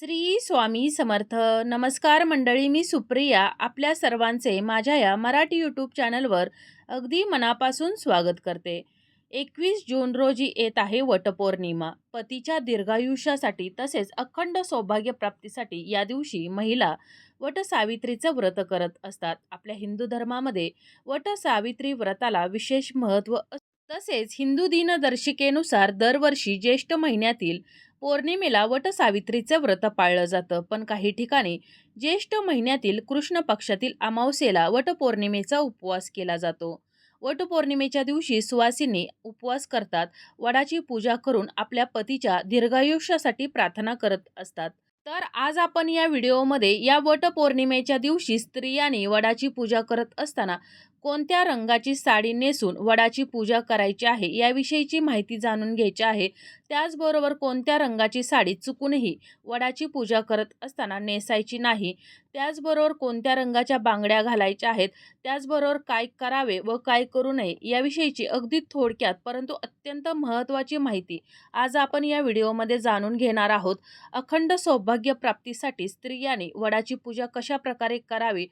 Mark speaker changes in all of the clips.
Speaker 1: श्री स्वामी समर्थ. नमस्कार मंडळी मी सुप्रिया. आपल्या सर्वांचे माझ्या या मराठी यूट्यूब चॅनलवर अगदी मनापासून स्वागत करते. एकवीस जून रोजी येत आहे वटपौर्णिमा. पतीच्या दीर्घायुष्यासाठी तसेच अखंड सौभाग्यप्राप्तीसाठी या दिवशी महिला वटसावित्रीचं व्रत करत असतात. आपल्या हिंदू धर्मामध्ये वटसावित्री व्रताला विशेष महत्त्व तसेच हिंदू दिनदर्शिकेनुसार दरवर्षी ज्येष्ठ महिन्यातील पौर्णिमेला वटसावित्रीचं व्रत पाळलं जातं. पण काही ठिकाणी ज्येष्ठ महिन्यातील कृष्ण पक्षातील अमावस्येला वटपौर्णिमेचा उपवास केला जातो. वटपौर्णिमेच्या दिवशी सुवासिनी उपवास करतात. वडाची पूजा करून आपल्या पतीच्या दीर्घायुष्यासाठी प्रार्थना करत असतात. तर आज आपण या व्हिडिओमध्ये या वटपौर्णिमेच्या दिवशी स्त्रियांनी वडाची पूजा करत असताना कोणत्या रंगाची साडी नेसून वडाची पूजा करायची आहे याविषयीची माहिती जाणून घ्यायची आहे. त्याचबरोबर कोणत्या रंगाची साडी चुकूनही वडाची पूजा करत असताना नेसायची नाही त्याचबरोबर कोणत्या रंगाच्या बांगड्या घालायच्या आहेत त्याचबरोबर काय करावे व काय करू नये याविषयीची अगदी थोडक्यात परंतु अत्यंत महत्त्वाची माहिती आज आपण या व्हिडिओमध्ये जाणून घेणार आहोत. अखंड सौभाग्य प्राप्तीसाठी स्त्रियांनी वडाची पूजा कशा प्रकारे करावी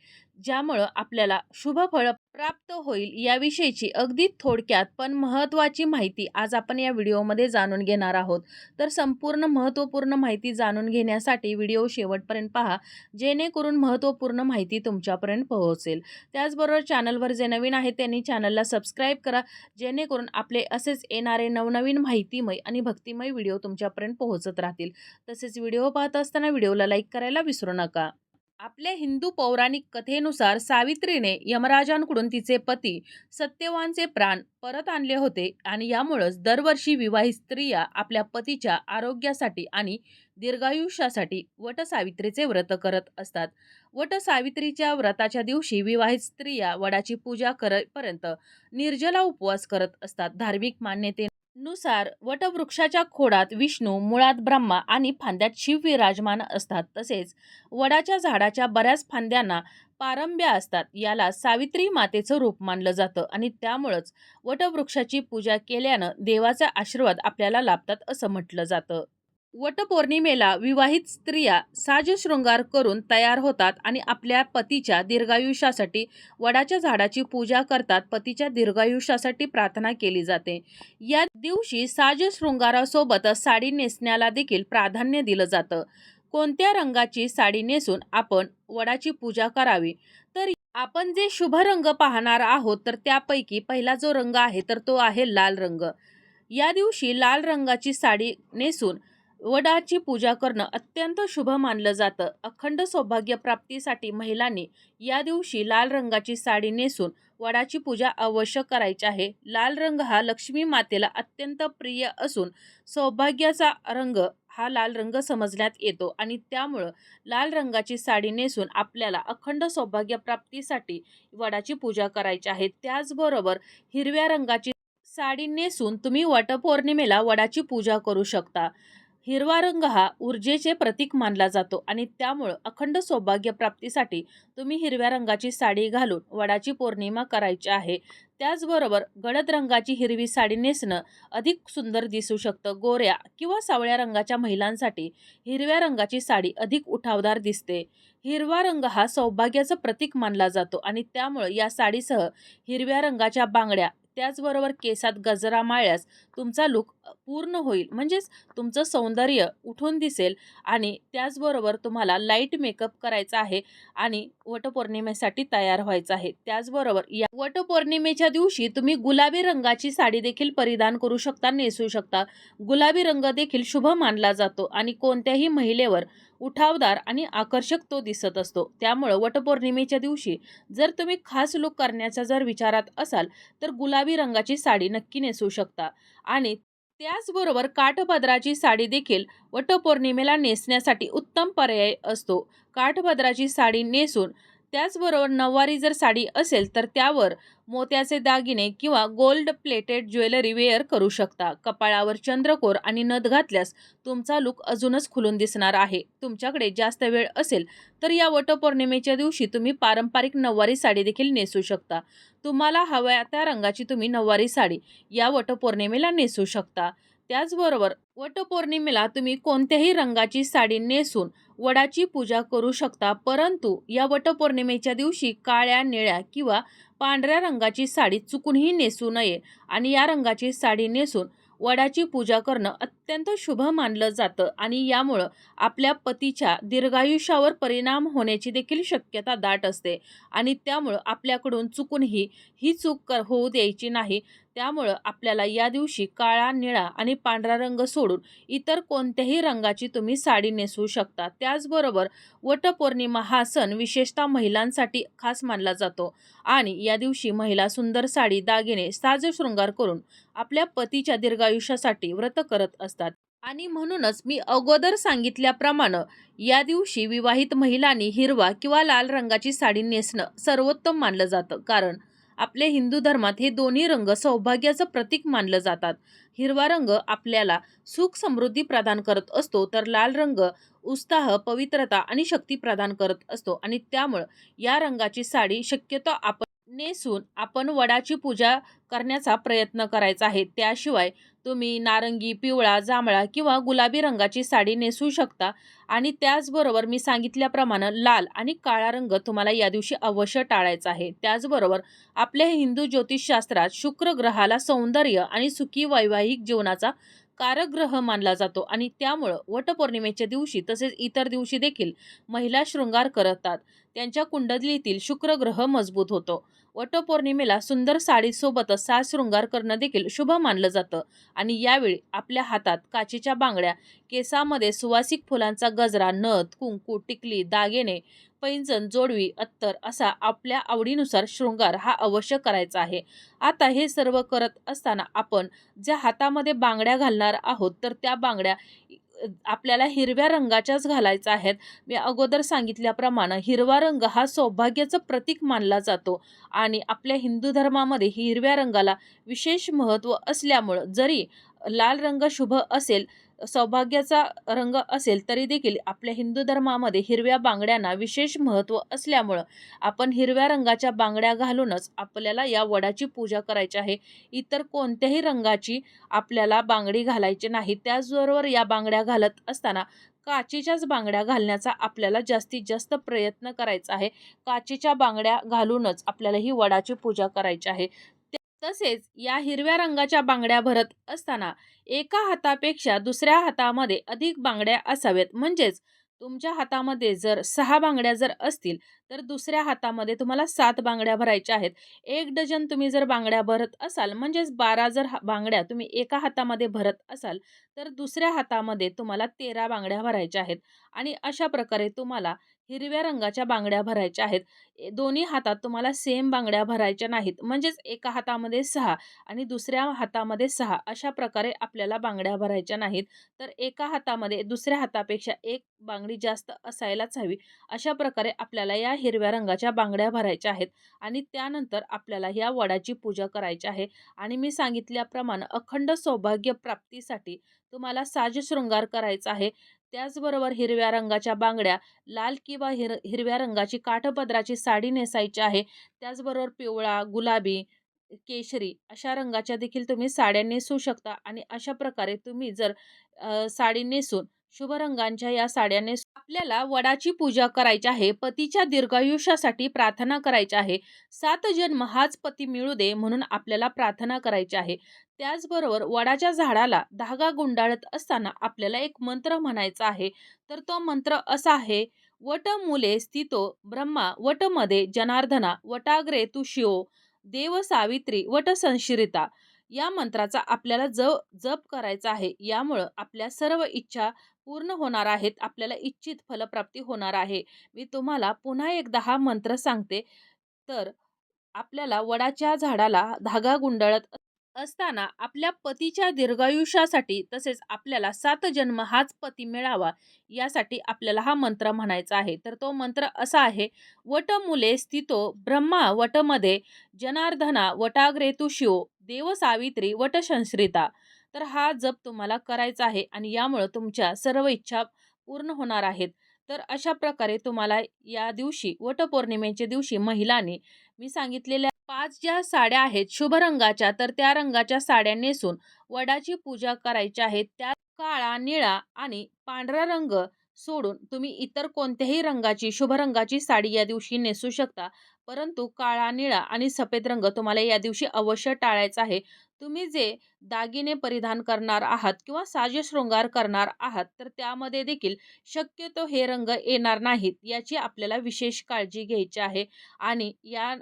Speaker 1: ज्यामुळं आपल्याला शुभ फळ प्राप्त होईल याविषयीची अगदी थोडक्यात पण महत्त्वाची माहिती आज आपण या व्हिडिओमध्ये जाणून घेणार आहोत. तर संपूर्ण महत्त्वपूर्ण माहिती जाणून घेण्यासाठी व्हिडिओ शेवटपर्यंत पहा जेणेकरून महत्त्वपूर्ण माहिती तुमच्यापर्यंत पोहोचेल. त्याचबरोबर चॅनलवर जे नवीन आहेत त्यांनी चॅनलला सबस्क्राईब करा जेणेकरून आपले असेच येणारे नवनवीन माहितीमय आणि भक्तिमय व्हिडिओ तुमच्यापर्यंत पोहोचत राहतील. तसेच व्हिडिओ पाहत असताना व्हिडिओला लाईक करायला विसरू नका. आपल्या हिंदू पौराणिक कथेनुसार सावित्रीने यमराजांकडून तिचे पती सत्यवानचे प्राण परत आणले होते आणि यामुळंच दरवर्षी विवाहित स्त्रिया आपल्या पतीच्या आरोग्यासाठी आणि दीर्घायुष्यासाठी वटसावित्रीचे व्रत करत असतात. वटसावित्रीच्या व्रताच्या दिवशी विवाहित स्त्रिया वडाची पूजा करेपर्यंत निर्जला उपवास करत असतात. धार्मिक मान्यते नुसार वटवृक्षाच्या खोडात विष्णू मुळात ब्रह्मा आणि फांद्यात शिव विराजमान असतात. तसेच वडाच्या झाडाच्या बऱ्याच फांद्यांना पारंब्या असतात. याला सावित्री मातेचं रूप मानलं जातं आणि त्यामुळंच वटवृक्षाची पूजा केल्यानं देवाचा आशीर्वाद आपल्याला लाभतात असं म्हटलं जातं. वटपौर्णिमेला विवाहित स्त्रिया साजशृंगार करून तयार होतात आणि आपल्या पतीच्या दीर्घायुष्यासाठी वडाच्या झाडाची पूजा करतात पतीच्या दीर्घायुष्यासाठी प्रार्थना केली जाते. या दिवशी साजशृंगारासोबतच साडी नेसण्याला देखील प्राधान्य दिलं जातं. कोणत्या रंगाची साडी नेसून आपण वडाची पूजा करावी? तर आपण जे शुभ रंग पाहणार आहोत तर त्यापैकी पहिला जो रंग आहे तर तो आहे लाल रंग. या दिवशी लाल रंगाची साडी नेसून वडाची पूजा करणं अत्यंत शुभ मानलं जातं. अखंड सौभाग्यप्राप्तीसाठी महिलांनी या दिवशी लाल रंगाची साडी नेसून वडाची पूजा अवश्य करायची आहे. लाल रंग हा लक्ष्मी मातेला अत्यंत प्रिय असून सौभाग्याचा रंग हा लाल रंग समजण्यात येतो आणि त्यामुळं लाल रंगाची साडी नेसून आपल्याला अखंड सौभाग्यप्राप्तीसाठी वडाची पूजा करायची आहे. त्याचबरोबर हिरव्या रंगाची साडी नेसून तुम्ही वटपौर्णिमेला वडाची पूजा करू शकता. हिरवा रंग हा ऊर्जेचे प्रतीक मानला जातो आणि त्यामुळं अखंड सौभाग्य प्राप्तीसाठी तुम्ही हिरव्या रंगाची साडी घालून वडाची पौर्णिमा करायची आहे. त्याचबरोबर गडद रंगाची हिरवी साडी नेसणं अधिक सुंदर दिसू शकतं. गोऱ्या किंवा सावळ्या रंगाच्या महिलांसाठी हिरव्या रंगाची साडी अधिक उठावदार दिसते. हिरवा रंग हा सौभाग्याचं प्रतीक मानला जातो आणि त्यामुळं या साडीसह हिरव्या रंगाच्या बांगड्या त्याचबरोबर केसात गजरा माळल्यास तुमचा लुक पूर्ण होईल. म्हणजेच तुमचं सौंदर्य उठून दिसेल आणि त्याचबरोबर तुम्हाला लाइट मेकअप करायचा आहे आणि वटपौर्णिमेसाठी तयार व्हायचं आहे. त्याचबरोबर या वटपौर्णिमेच्या दिवशी तुम्ही गुलाबी रंगाची साडी देखील परिधान करू शकता नेसू शकता. गुलाबी रंग देखील शुभ मानला जातो आणि कोणत्याही महिलेवर उठावदार आणि आकर्षक तो दिसत असतो. त्यामुळं वटपौर्णिमेच्या दिवशी जर तुम्ही खास लुक करण्याचा जर विचारात असाल तर गुलाबी रंगाची साडी नक्की नेसू शकता. आणि त्याचबरोबर काठपदराची साडी देखील वटपौर्णिमेला नेसण्यासाठी उत्तम पर्याय असतो. काठपदराची साडी नेसून त्याचबरोबर नऊवारी जर साडी असेल तर त्यावर मोत्याचे दागिने किंवा गोल्ड प्लेटेड ज्वेलरी वेअर करू शकता. कपाळावर चंद्रकोर आणि नथ घातल्यास तुमचा लुक अजूनच खुलून दिसणार आहे. तुमच्याकडे जास्त वेळ असेल तर या वटपौर्णिमेच्या दिवशी तुम्ही पारंपरिक नऊवारी साडी देखील नेसू शकता. तुम्हाला हव्या त्या रंगाची तुम्ही नऊवारी साडी या वटपौर्णिमेला नेसू शकता. त्याचबरोबर वटपौर्णिमेला तुम्ही कोणत्याही रंगाची साडी नेसून वडाची पूजा करू शकता परंतु या वटपौर्णिमेच्या दिवशी काळ्या निळ्या किंवा पांढऱ्या रंगाची साडी चुकूनही नेसू नये आणि या रंगाची साडी नेसून वडाची पूजा करणं अत्यंत शुभ मानलं जातं आणि यामुळं आपल्या पतीच्या दीर्घायुष्यावर परिणाम होण्याची देखील शक्यता दाट असते आणि त्यामुळं आपल्याकडून चुकूनही ही चूक कर होऊ द्यायची नाही. त्यामुळं आपल्याला या दिवशी काळा निळा आणि पांढरा रंग सोडून इतर कोणत्याही रंगाची तुम्ही साडी नेसवू शकता. त्याचबरोबर वटपौर्णिमा हा सण विशेषतः महिलांसाठी खास मानला जातो आणि या दिवशी महिला सुंदर साडी दागिने साजशृंगार करून आपल्या पतीच्या दीर्घायुष्यासाठी व्रत करत असतात. आणि म्हणूनच मी अगोदर सांगितल्याप्रमाणे या दिवशी विवाहित महिलांनी हिरवा किंवा लाल रंगाची साडी नेसणं सर्वोत्तम मानलं जातं. कारण आपले हिंदू धर्मात हे दोन्ही रंग सौभाग्याचं प्रतीक मानलं जातात. हिरवा रंग आपल्याला सुख समृद्धी प्रदान करत असतो तर लाल रंग उत्साह पवित्रता आणि शक्ती प्रदान करत असतो. आणि त्यामुळं या रंगाची साडी शक्यतो आपण नेसून आपण वडाची पूजा करण्याचा प्रयत्न करायचा आहे. त्याशिवाय तुम्ही नारंगी पिवळा जांभळा किंवा गुलाबी रंगाची साडी नेसू शकता आणि त्याचबरोबर मी सांगितल्याप्रमाणे लाल आणि काळा रंग तुम्हाला या दिवशी अवश्य टाळायचा आहे. त्याचबरोबर आपल्या हिंदू ज्योतिषशास्त्रात शुक्र ग्रहाला सौंदर्य आणि सुखी वैवाहिक जीवनाचा कारग्रह मानला जातो आणि त्यामुळं वटपौर्णिमेच्या दिवशी तसेच इतर दिवशी देखील महिला शृंगार करतात. त्यांच्या कुंडलीतील शुक्र ग्रह मजबूत होतो. वटपौर्णिमेला सुंदर साडीसोबतच साज शृंगार करणं देखील शुभ मानलं जातं. आणि यावेळी आपल्या हातात काचेच्या बांगड्या केसामध्ये सुवासिक फुलांचा गजरा नथ कुंकू टिकली दागिने पैंजण जोडवी अत्तर असा आपल्या आवडीनुसार शृंगार हा अवश्य करायचा आहे. आता हे सर्व करत असताना आपण ज्या हातामध्ये बांगड्या घालणार आहोत तर त्या बांगड्या आपल्याला हिरव्या रंगाच्याच घालायचा आहेत. मी अगोदर सांगितल्याप्रमाणे हिरवा रंग हा सौभाग्याचं प्रतीक मानला जातो आणि आपल्या हिंदू धर्मामध्ये हिरव्या रंगाला विशेष महत्त्व असल्यामुळं जरी लाल रंग शुभ असेल सौभाग्याचा रंग असेल तरी देखील आपल्या हिंदू धर्मामध्ये हिरव्या बांगड्यांना विशेष महत्त्व असल्यामुळं आपण हिरव्या रंगाच्या बांगड्या घालूनच आपल्याला या वडाची पूजा करायची आहे. इतर कोणत्याही रंगाची आपल्याला बांगडी घालायची नाही. त्याचबरोबर या बांगड्या घालत असताना काचेच्याच बांगड्या घालण्याचा आपल्याला जास्तीत जास्त प्रयत्न करायचा आहे. काचेच्या बांगड्या घालूनच आपल्याला ही वडाची पूजा करायची आहे. तसेच या हिरव्या रंगाच्या बांगड्या भरत असताना एका हातापेक्षा दुसऱ्या हातामध्ये अधिक बांगड्या असाव्यात म्हणजेच तुमच्या हातामध्ये जर सहा बांगड्या जर असतील तर दुसऱ्या हातामध्ये तुम्हाला सात बांगड्या भरायच्या आहेत. एक डझन तुम्ही जर बांगड्या भरत असाल म्हणजेच बारा जर बांगड्या तुम्ही एका हातामध्ये भरत असाल तर दुसऱ्या हातामध्ये तुम्हाला तेरा बांगड्या भरायच्या आहेत. आणि अशा प्रकारे तुम्हाला हिरव्या रंगाच्या बांगड्या भरायच्या आहेत. दोन्ही हातात तुम्हाला सेम बांगड्या भरायच्या नाहीत. म्हणजेच एका हातामध्ये सहा आणि दुसऱ्या हातामध्ये सहा अशा प्रकारे आपल्याला बांगड्या भरायच्या नाहीत. तर एका हातामध्ये दुसऱ्या हातापेक्षा एक बांगडी जास्त असायलाच हवी. अशा प्रकारे आपल्याला या हिरव्या रंगाच्या बांगड्या भरायच्या आहेत आणि त्यानंतर आपल्याला या वडाची पूजा करायची आहे. आणि मी सांगितल्याप्रमाणे अखंड सौभाग्य प्राप्तीसाठी तुम्हाला साजशृंगार करायचा आहे. त्याचबरोबर हिरव्या रंगाच्या बांगड्या लाल किंवा हिर हिरव्या रंगाची काठपदराची साडी नेसायची आहे. त्याचबरोबर पिवळा गुलाबी केशरी अशा रंगाच्या देखील तुम्ही साड्या नेसू शकता आणि अशा प्रकारे तुम्ही जर साडी नेसून शुभ रंगांच्या या साड्याने आपल्याला वडाची पूजा करायची आहे पतीच्या दीर्घायुष्यासाठी प्रार्थना करायची आहे. सात जन्म हाच पती मिळू दे म्हणून आपल्याला प्रार्थना करायची आहे. त्याचबरोबर वडाच्या झाडाला धागा गुंडाळत असताना आपल्याला एक मंत्र म्हणायचा आहे. तर तो मंत्र असा आहे वट मुले स्थितो ब्रह्मा वटमध्ये जनार्दना वटाग्रे तू देव सावित्री वट संशिरिता. या मंत्राचा आपल्याला ज जप करायचा आहे. यामुळं आपल्या सर्व इच्छा पूर्ण होणार आहेत आपल्याला इच्छित फलप्राप्ती होणार आहे. मी तुम्हाला पुन्हा एकदा हा मंत्र सांगते. तर आपल्याला वडाच्या झाडाला धागा गुंडाळत असताना आपल्या पतीच्या दीर्घायुष्यासाठी तसेच आपल्याला सात जन्म हाच पती मिळावा यासाठी आपल्याला हा मंत्र म्हणायचा आहे. तर तो मंत्र असा आहे वट मुले स्थितो ब्रह्मा वटमध्ये जनार्दना वटाग्रेतू शिव देव सावित्री वट संश्रिता तर हा जप तुम्हाला करायचा आहे आणि यामुळं तुमच्या सर्व इच्छा पूर्ण होणार आहेत. तर अशा प्रकारे तुम्हाला या दिवशी वटपौर्णिमेच्या दिवशी महिलांनी मी सांगितलेल्या पाच ज्या साड्या आहेत शुभ रंगाच्या तर त्या रंगाच्या साड्या नेसून वडाची पूजा करायची आहे. त्या काळा निळा आणि पांढरा रंग सोडून तुम्ही इतर कोणत्याही रंगाची शुभ रंगाची साडी या दिवशी नेसू शकता. परंतु काळा निळा आणि सफेद रंग तुम्हाला या दिवशी अवश्य टाळायचा आहे. तुम्ही जे दागिने परिधान करणार आहात किंवा साजशृंगार करणार आहात तर त्यामध्ये देखील शक्यतो हे रंग येणार नाहीत याची आपल्याला विशेष काळजी घ्यायची आहे. आणि या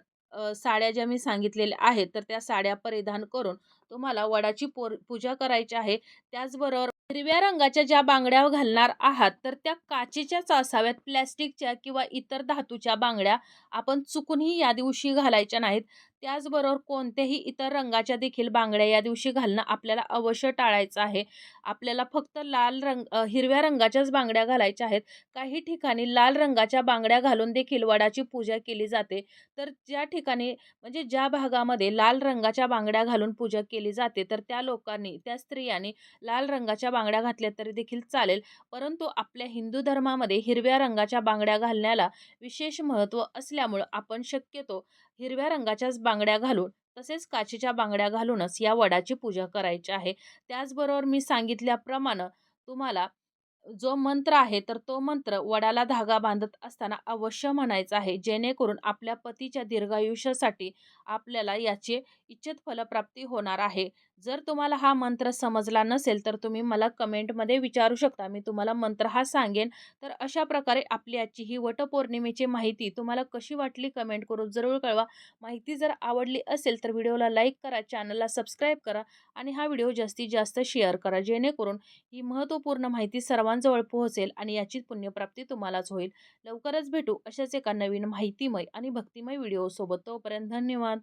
Speaker 1: साड्या ज्या मी सांगितलेल्या आहेत तर त्या साड्या परिधान करून तुम्हाला वडाची पोर पूजा करायची आहे. त्याचबरोबर हिरव्या रंगाच्या ज्या बांगड्या घालणार आहात तर त्या काचेच्याच असाव्यात प्लॅस्टिकच्या किंवा इतर धातूच्या बांगड्या आपण चुकूनही या दिवशी घालायच्या नाहीत. त्याचबरोबर कोणत्याही इतर रंगाच्या देखील बांगड्या या दिवशी घालणं आपल्याला अवश्य टाळायचं आहे. आपल्याला फक्त लाल रंग हिरव्या रंगाच्याच बांगड्या घालायच्या आहेत. काही ठिकाणी लाल रंगाच्या बांगड्या घालून देखील वडाची पूजा केली जाते. तर ज्या ठिकाणी म्हणजे ज्या भागामध्ये लाल रंगाच्या बांगड्या घालून पूजा केली जाते तर त्या लोकांनी त्या स्त्रियांनी लाल रंगाच्या बांगड्या घातल्या तरी देखील चालेल. परंतु आपल्या हिंदू धर्मामध्ये हिरव्या रंगाच्या बांगड्या घालण्याला विशेष महत्त्व असल्यामुळं आपण शक्यतो हिरव्या रंगाच्याच बांगड्या घालून तसेच काचेच्या बांगड्या घालूनच या वडाची पूजा करायची आहे. त्याचबरोबर मी सांगितल्याप्रमाणे तुम्हाला जो मंत्र आहे तर तो मंत्र वडाला धागा बांधत असताना अवश्य म्हणायचा आहे जेणेकरून आपल्या पतीच्या दीर्घायुष्यासाठी आपल्याला याचे इच्छित फलप्राप्ती होणार आहे. जर तुम्हाला हा मंत्र समजला नसेल तर तुम्ही मला कमेंटमध्ये विचारू शकता. मी तुम्हाला मंत्र हा सांगेन. तर अशा प्रकारे आपली आजची ही वटपौर्णिमेची माहिती तुम्हाला कशी वाटली कमेंट करून जरूर कळवा. माहिती जर आवडली असेल तर व्हिडिओला लाईक करा चॅनलला सबस्क्राईब करा आणि हा व्हिडिओ जास्तीत जास्त शेअर करा जेणेकरून ही महत्त्वपूर्ण माहिती सर्वांजवळ पोहोचेल आणि याची पुण्यप्राप्ती तुम्हालाच होईल. लवकरच भेटू अशाच एका नवीन माहितीमय आणि भक्तिमय व्हिडिओसोबत. तोपर्यंत धन्यवाद.